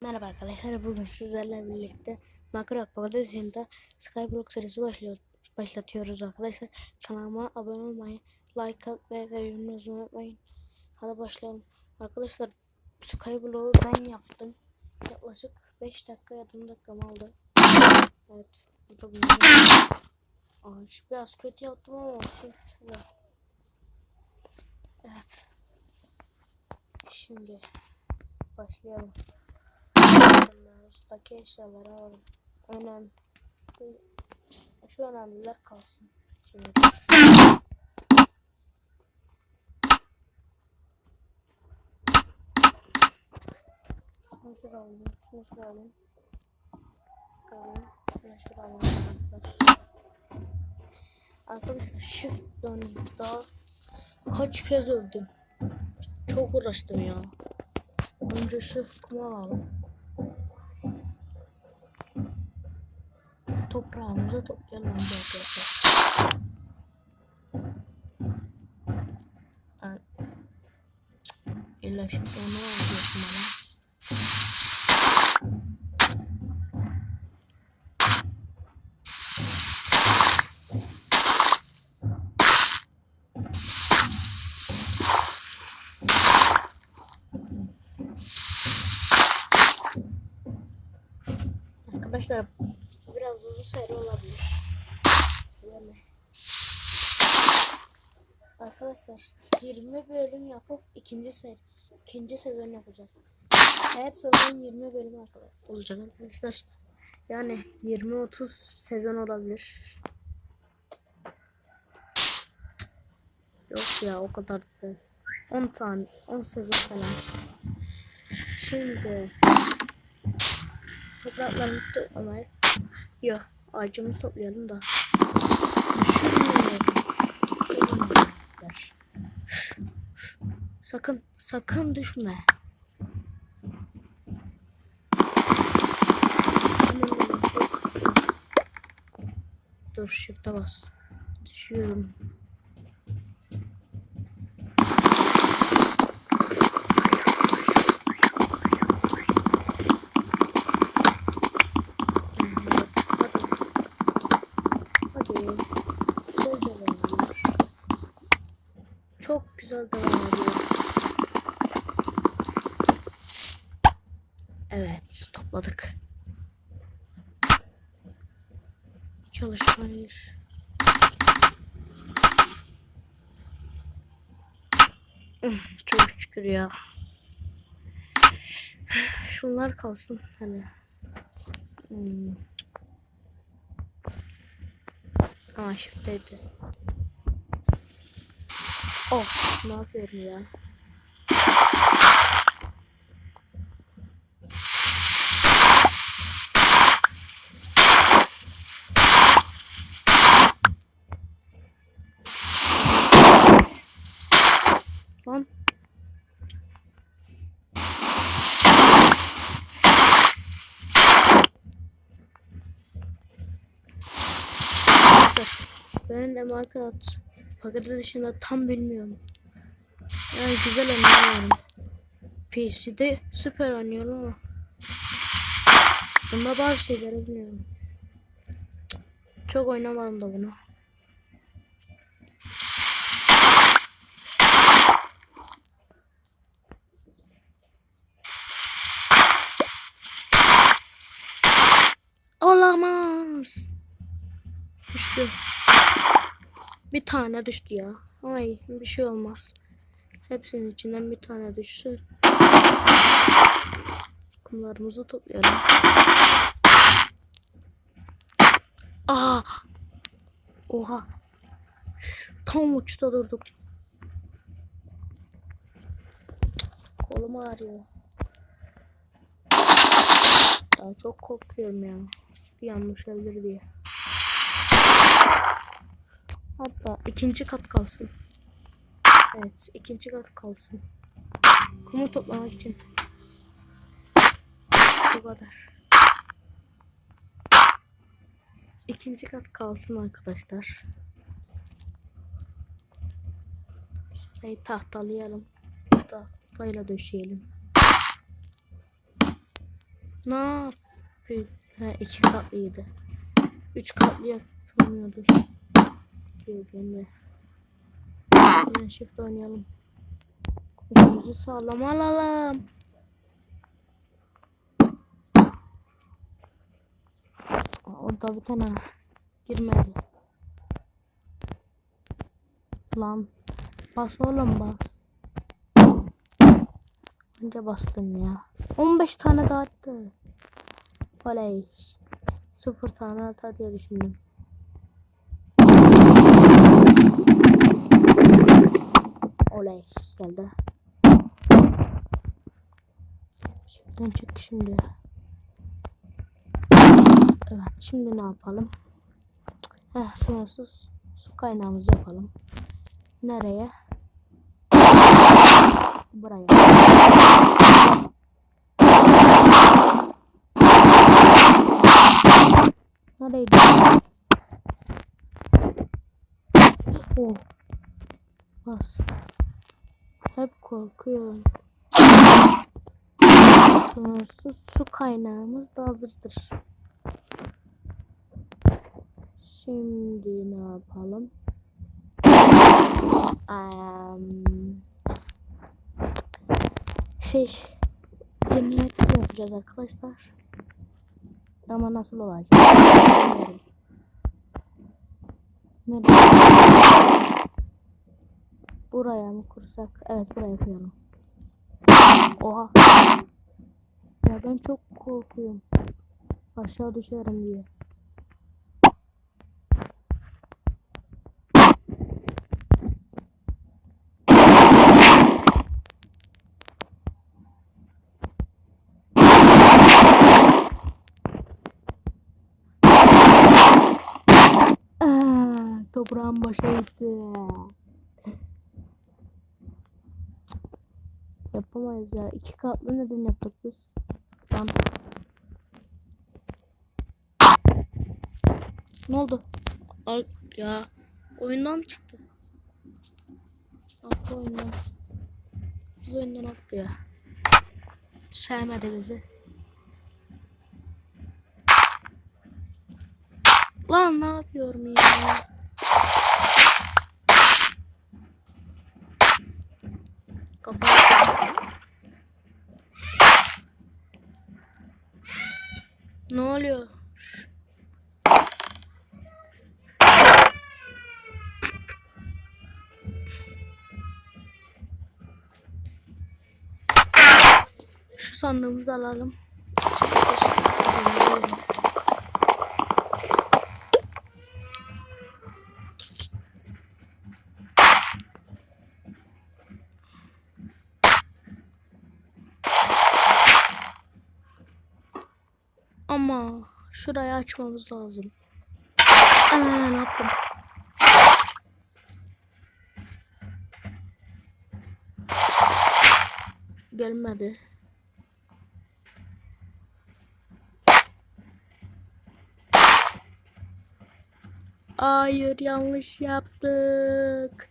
Merhaba arkadaşlar bugün sizlerle birlikte Minecraft Paradisi'nde Skyblock serisi başlıyor, başlatıyoruz arkadaşlar. Kanalıma abone olmayı, like atmayı ve yorum yazmayı unutmayın. Hadi başlayalım. Arkadaşlar Skyblock'u ben yaptım. Yaklaşık 5 dakika ya 10 dakikam aldı. Evet. Bu da bunlar. Ağaç biraz kötü yaptım ama olsun. Evet. Şimdi başlayalım. Üstteki eşyaları alalım. Önemli. Şu önemliler kalsın. Şimdi. Şuraya alayım. Şuraya alayım. Alayım. Şuraya alayım arkadaşlar. Arkadaşlar shift döndüm. Daha kaç kez öldüm. Çok uğraştım ya. Önce shift kuma alalım. Toprağımızı toplayalım arkadaşlar. İlla şimdi onu alıyorsun bana. Arkadaşlar seri olabilir. Yani. Arkadaşlar 20 bölüm yapıp ikinci seri ikinci sezon yapacağız. Her sezon 20 bölüm olacak arkadaşlar. Yani 20-30 sezon olabilir. Yok ya o kadar da 10 tane 10 sezon falan. Şimdi topraklarımızı toplamayı Yok ağacımızı toplayalım da. Sakın sakın düşme. Dur shift'e bas. Düşüyorum. Hadi. Güzel devam ediyor. Güzel devam ediyor. Evet, topladık. Çalışmayır. Çok şükür ya. Şunlar kalsın hani. Hmm. Aa shift'teydi. Oh ne yapıyorum ya? Lan. De Minecraft paketi dışında tam bilmiyorum. Yani güzel oynuyorum. PC'de süper oynuyorum ama bunda bazı şeyleri bilmiyorum. Çok oynamadım da bunu. Tane düştü ya. Ay bir şey olmaz. Hepsinin içinden bir tane düşsün. Kumlarımızı toplayalım. Aa! Oha! Tam uçta durduk. Kolum ağrıyor. Ya çok korkuyorum ya. Bir yanlış olabilir diye. Hatta ikinci kat kalsın. Evet ikinci kat kalsın. Kumu toplamak için. Bu kadar. İkinci kat kalsın arkadaşlar. Şurayı tahtalayalım. Tahtayla döşeyelim. Ne yapıyor? Ha, iki katlıydı. Üç katlı yapılmıyordur. Yok de. Hemen shift oynayalım. Üçümüzü sağlam alalım. Orada bir tane girmedi. Lan bas oğlum bas. Önce bastım ya. 15 tane daha attı. Oley. Sıfır tane atar diye düşündüm. Oley geldi. Şuradan çık şimdi. Evet şimdi ne yapalım? Heh sınırsız su kaynağımızı yapalım. Nereye? Buraya. Nereydi? Oh. Bas. Korkuyorum. Sonsuz su kaynağımız da hazırdır. Şimdi ne yapalım? Um, şey, cemiyet yapacağız arkadaşlar. Ama nasıl olacak? Bilmiyorum. Buraya mı kursak? Evet buraya koyalım. Oha. Ya ben çok korkuyorum. Aşağı düşerim diye. Aa, toprağın başa gitti. Yapamayız ya. İki katlı neden yaptık biz? Lan. Ne oldu? Al ya. Oyundan mı çıktı? Attı oyundan. Biz oyundan attı ya. Sevmedi bizi. Lan ne yapıyorum ya? Ne oluyor? Şu sandığımızı alalım. Ama şurayı açmamız lazım. Aa, ne yaptım? Gelmedi. Hayır yanlış yaptık.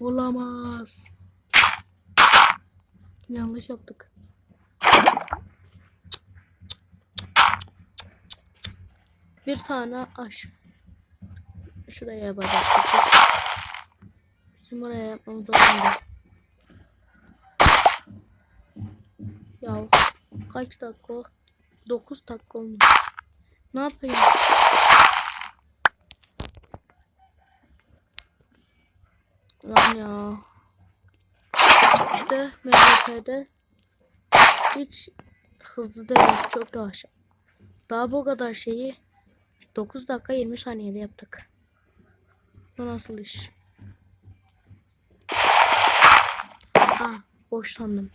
Olamaz. Yanlış yaptık. Bir tane aş. Şuraya yapacaktık. Bizim oraya yapmamız lazım. Ya kaç dakika? 9 dakika olmuş. Ne yapayım? Lan ya. İşte MHP'de hiç hızlı değil. Çok yavaş. Daha bu kadar şeyi 9 dakika 20 saniyede yaptık. Bu nasıl iş? Ah boş sandım.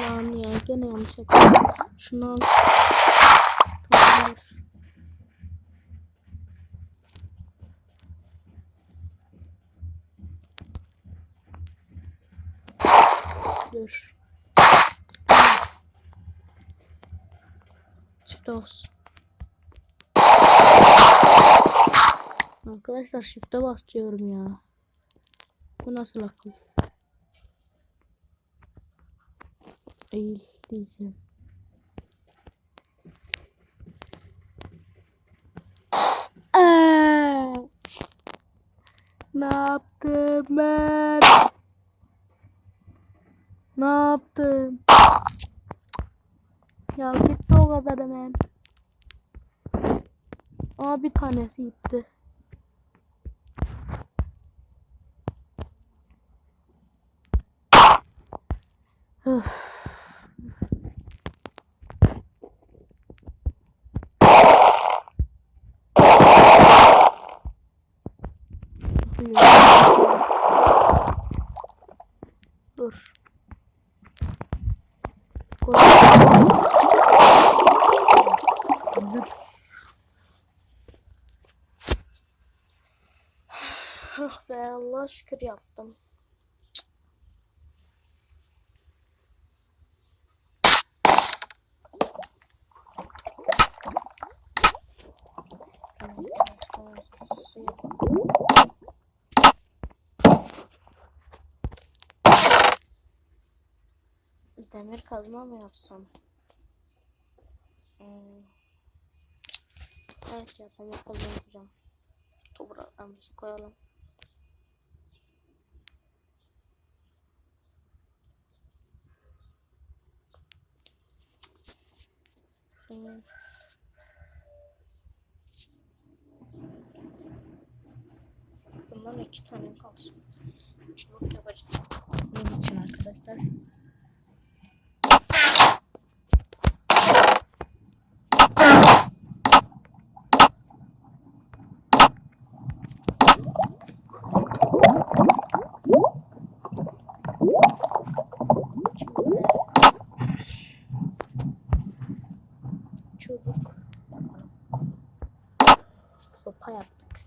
Lan ya gene yanlış yaptım. Şunu al. Tamamdır. Dur. Çift olsun. Arkadaşlar shift'e basıyorum ya. Bu nasıl akıl? Eğil diyeceğim. Ne yaptım ben? Ne yaptım? Ya gitti o kadar hemen. Aa bir tanesi gitti. Öf. Dur. Koy. Ah Allah şükür yaptım. Demir kazma mı yapsam? Hmm. Evet ya demir kazma yapacağım. Topraklarımızı koyalım. Şunu Bundan iki tane kalsın. Çubuk yapacağım. Ne için arkadaşlar? Çubuk. Sopa yaptık.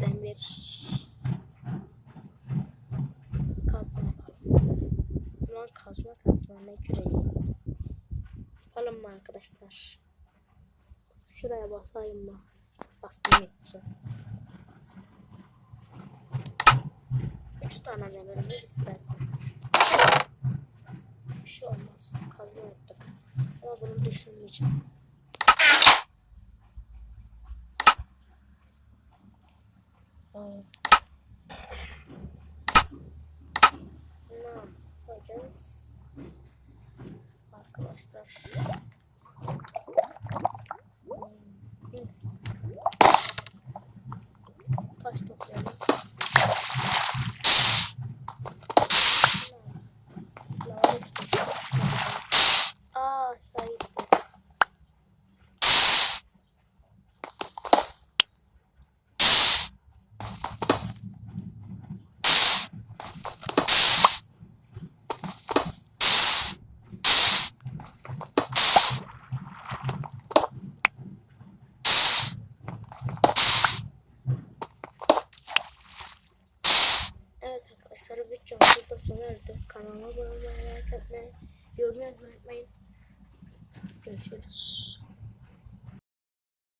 Demir. Kazma kazma. Ulan kazma kazma ne küreği. Yapalım mı arkadaşlar? Şuraya basayım mı? Bastım gitti. Üç tane gitti arkadaşlar. Bir şey olmaz. Kazma yaptık. Ama bunu düşünmeyeceğim. Aa. Ne yapacağız? Arkadaşlar.